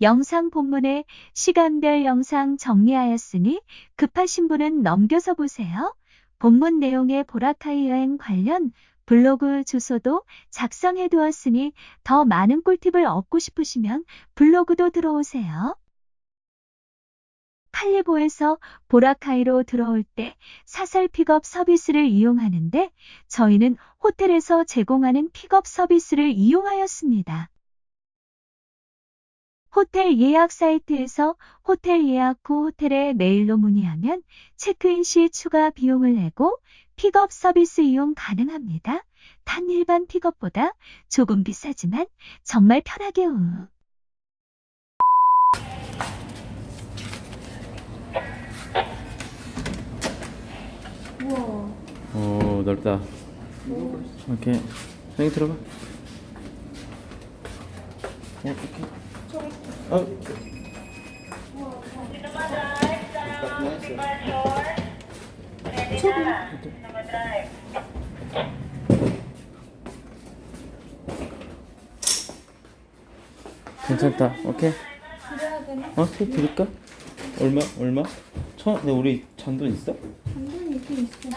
영상 본문에 시간별 영상 정리하였으니 급하신 분은 넘겨서 보세요. 본문 내용의 보라카이 여행 관련 블로그 주소도 작성해 두었으니 더 많은 꿀팁을 얻고 싶으시면 블로그도 들어오세요. 칼리보에서 보라카이로 들어올 때 사설 픽업 서비스를 이용하는데 저희는 호텔에서 제공하는 픽업 서비스를 이용하였습니다. 호텔 예약 사이트에서 호텔 예약 후 호텔에 메일로 문의하면 체크인 시 추가 비용을 내고 픽업 서비스 이용 가능합니다. 단 일반 픽업보다 조금 비싸지만 정말 편하게 우. 우와. 오 넓다. 오케이. 형이 들어가. 어, 오케이. 어. 괜찮다. 오케이. 되나? 어, 팁 드릴까? 얼마? 얼마? 천? 근데 우리 잔돈 있어? 당근이 있긴 있어.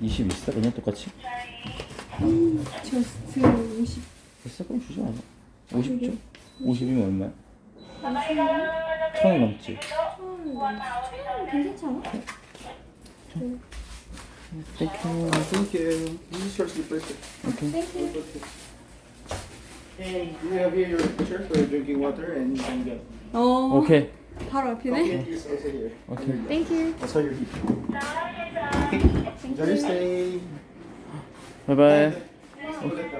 20 있어? 그냥 똑같이? 저스트 50. 있어? 그럼 주지 않아. 50 줘? 50이면 얼마야? 천이 넘지? 천 괜찮아? 땡큐. Thank you. You just start to get first. 땡큐. And you have here your pitcher for drinking water and you can get. 어. 오케이. 바로 앞이네. Okay, it's also here. 오케이. 땡큐. That's how your heat. Okay. Enjoy your stay. 바이바이. That.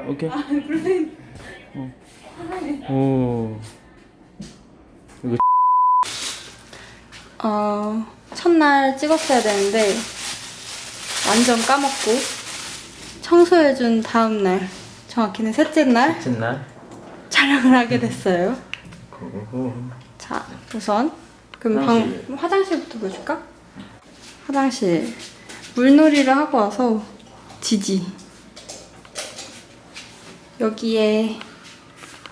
오케이. 아, 그래. 오. 어, 첫날 찍었어야 되는데 완전 까먹고 청소해준 다음 날 정확히는 셋째 날 찐날. 촬영을 하게 됐어요. 고고. 자, 우선 그럼 화장실. 방 화장실부터 보여줄까? 화장실 물놀이를 하고 와서 지지. 여기에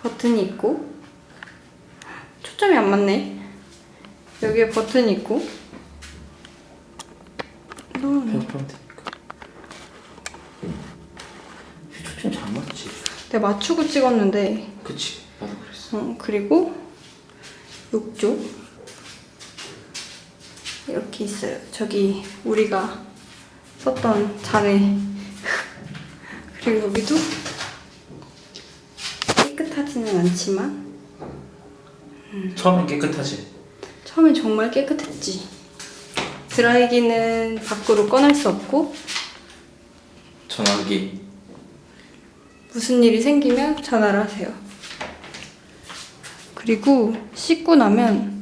버튼이 있고 초점이 안 맞네. 여기에 버튼이 있고 음, 페이퍼한테. 초점 잘 맞지? 내가 맞추고 찍었는데 그치. 나도 그랬어. 어, 그리고 욕조 이렇게 있어요. 저기 우리가 썼던 잔에 그리고 여기도 깨끗하지는 않지만 처음엔 깨끗하지. 처음엔 정말 깨끗했지. 드라이기는 밖으로 꺼낼 수 없고 전화기. 무슨 일이 생기면 전화를 하세요. 그리고 씻고 나면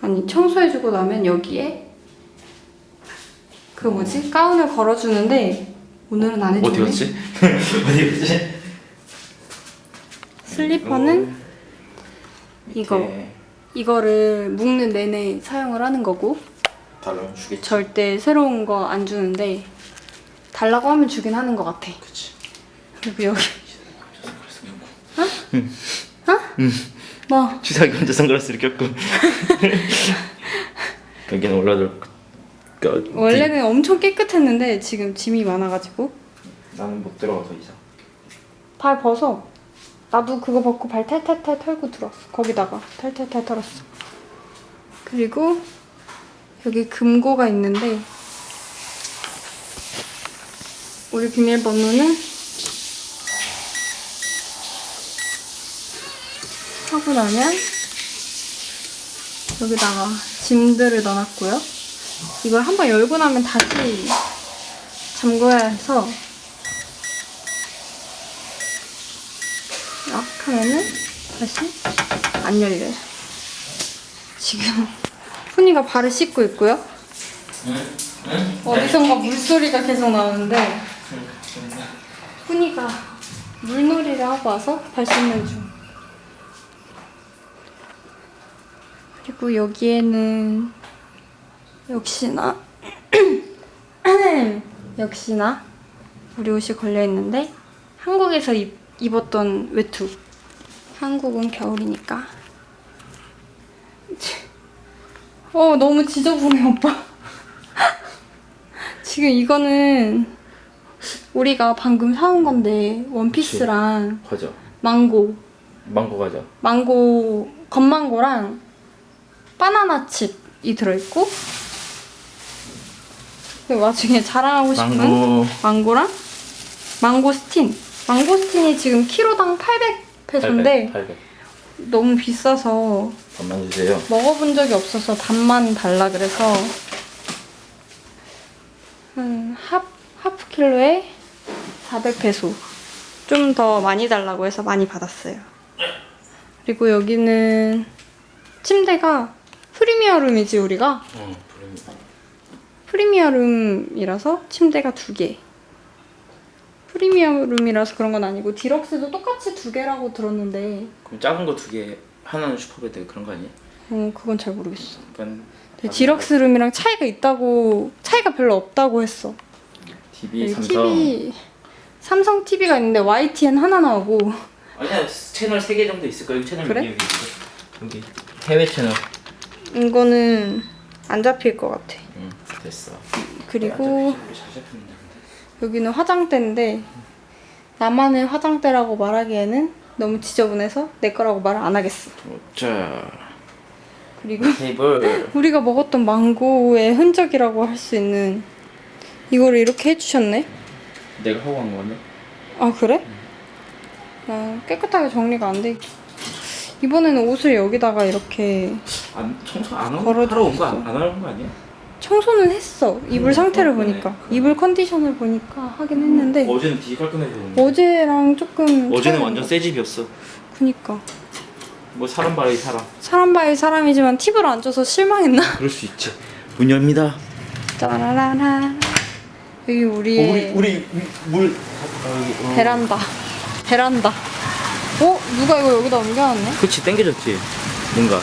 아니 청소해주고 나면 여기에 그 뭐지 가운을 걸어주는데 오늘은 안 해주네. 어디 갔지? 어디 갔지? 슬리퍼는 이거 이거를 묶는 내내 사용을 하는 거고 달라면 주겠지. 절대 새로운 거 안 주는데 달라고 하면 주긴 하는 것 같아. 그치. 그리고 여기 응. 뭐 주사기 혼자 선글라스를 꼈고. 여기는 올라들. 그, 원래는 엄청 깨끗했는데 지금 짐이 많아가지고 나는 못 들어가서 이상. 발 벗어. 나도 그거 벗고 발 탈탈탈 털고 들어왔어. 거기다가 탈탈탈 털었어. 그리고 여기 금고가 있는데 우리 비밀번호는 하고 나면 여기다가 짐들을 넣어놨고요. 이걸 한번 열고 나면 다시 잠궈야 해서 약 하면은 다시 안 열려요. 지금 훈이가 발을 씻고 있고요. 어디선가 물소리가 계속 나오는데 훈이가 물놀이를 하고 와서 발 씻는 중. 그리고 여기에는 역시나 역시나 우리 옷이 걸려 있는데 한국에서 입, 입었던 외투. 한국은 겨울이니까. 어, 너무 지저분해, 오빠. 지금 이거는 우리가 방금 사온 건데, 원피스랑 과자. 망고, 망고 과자. 망고, 건망고랑 바나나 칩이 들어있고, 나중에 자랑하고 싶은 망고. 망고랑 망고스틴. 망고스틴이 지금 키로당 800 페소인데 800. 너무 비싸서 밥만 주세요. 먹어본 적이 없어서 단만 달라 그래서 한 하, 하프 킬로에 400페소. 좀 더 많이 달라고 해서 많이 받았어요. 그리고 여기는 침대가 프리미어 룸이지 우리가 응, 부르면. 프리미어 룸이라서 침대가 두 개. 프리미어 룸이라서 그런 건 아니고 디럭스도 똑같이 두 개라고 들었는데 그럼 작은 거 두 개, 하나는 슈퍼베드 그런 거 아니야? 어 그건 잘 모르겠어. 그러니까 근데 디럭스 룸이랑 차이가 있다고 차이가 별로 없다고 했어. TV, 여기 삼성. TV 삼성 TV가 있는데 YTN 하나 나오고 아니야 채널 세 개 정도 있을 거야. 여기 채널 그래? 여기 여기 있어. 여기 해외 채널. 이거는 안 잡힐 것 같아. 응, 됐어. 그리고 잘 잡혔는데. 여기는 화장대인데 나만의 화장대라고 말하기에는 너무 지저분해서 내 거라고 말을 안 하겠어. 자, 그리고 테이블. 우리가 먹었던 망고의 흔적이라고 할 수 있는 이거를 이렇게 해주셨네. 내가 하고 간 거네. 아 그래? 아, 깨끗하게 정리가 안 돼. 있- 이번에는 옷을 여기다가 이렇게 안 청소 안 하고 걸어도 하러 온거 있어. 안 하러 온거 아니야? 청소는 했어. 이불 음, 상태를 그러네. 보니까 이불 컨디션을 보니까 하긴 했는데 어제는 되게 깔끔해 보였는데. 어제랑 조금 어제는 차이가 완전 새 집이었어. 것- 그니까 뭐 사람 바이 사람. 사람 바이 사람이지만 팁을 안 줘서 실망했나? 그럴 수 있지. 문 엽니다. 짜라라라 여기 우리의 어, 우리 우리 물 어, 여기, 어. 베란다 베란다 어? 누가 이거 여기다 옮겨놨네? 그치 땡겨졌지. 뭔가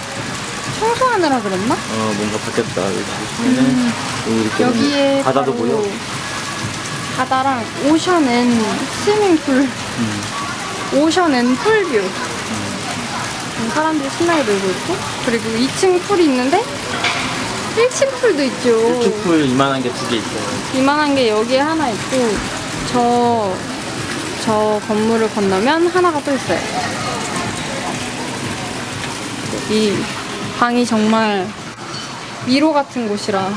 청소하느라 그랬나? 어 뭔가 바뀌었다. 여기 보시면은 음. 여기에 바다도 보여. 바다랑 오션 앤 스위밍풀 음. 오션 앤 풀뷰 음, 사람들이 신나게 놀고 있고 그리고 2층 풀이 있는데 1층 풀도 있죠 일축풀 이만한 게 두 개 있어요. 이만한 게 여기에 하나 있고 저, 저 건물을 건너면 하나가 또 있어요 이 방이 정말 미로 같은 곳이라.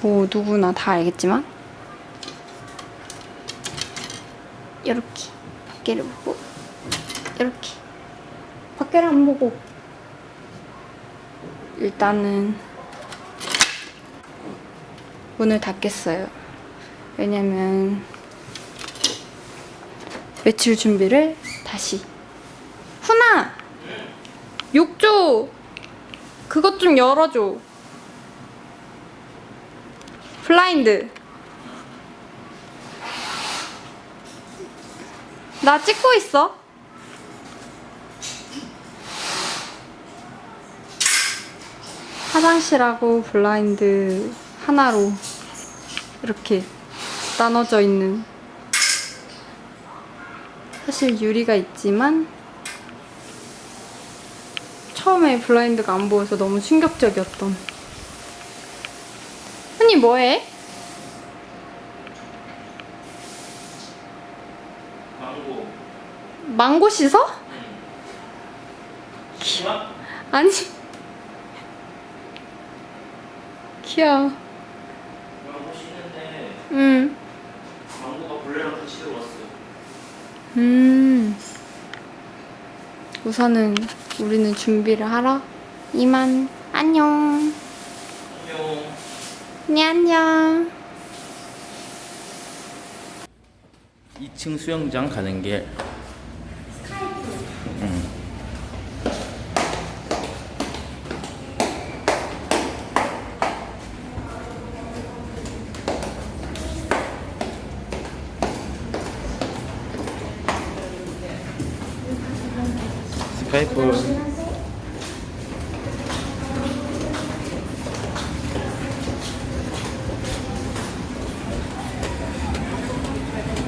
뭐 누구나 다 알겠지만. 이렇게 밖에를 보고 이렇게 밖에를 안 보고. 일단은 문을 닫겠어요. 왜냐면 외출 준비를 다시 훈아 욕조 그것 좀 열어줘. 블라인드 나 찍고 있어. 화장실하고 블라인드 하나로 이렇게 나눠져 있는 사실 유리가 있지만 처음에 블라인드가 안 보여서 너무 충격적이었던 언니 뭐해? 망고. 망고 씻어? 심화? 아니 귀여워 응 망고가 벌레랑 같이 들어왔어. 음. 우선은 우리는 준비를 하러 이만 안녕. 안녕. 네 안녕. 2층 수영장 가는 길. 스카이프.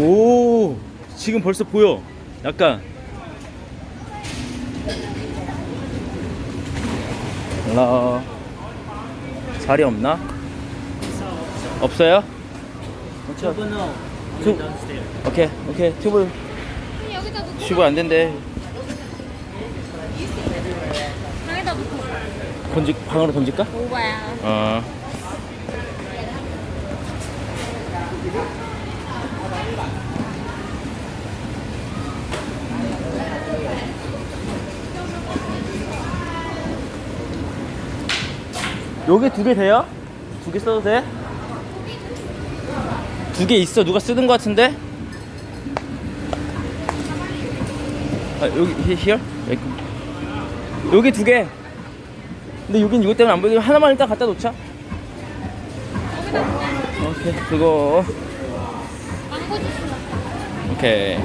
오 지금 벌써 보여. 약간. 라. 자리 없나? 없어요? 오케이 오케이. 튜브. 여기다 놓고 튜브 안 된대 방에다 놓고 던지 방으로 던질까? 오바야. 어 요게 두 개 돼요? 두 개 써도 돼? 두 개 있어 누가 쓰는 거 같은데? 아 여기 he- here? 여기 두 개. 근데 여긴 이거 때문에 안 보이고 하나만 일단 갖다 놓자. 오케이 그거. 오케이.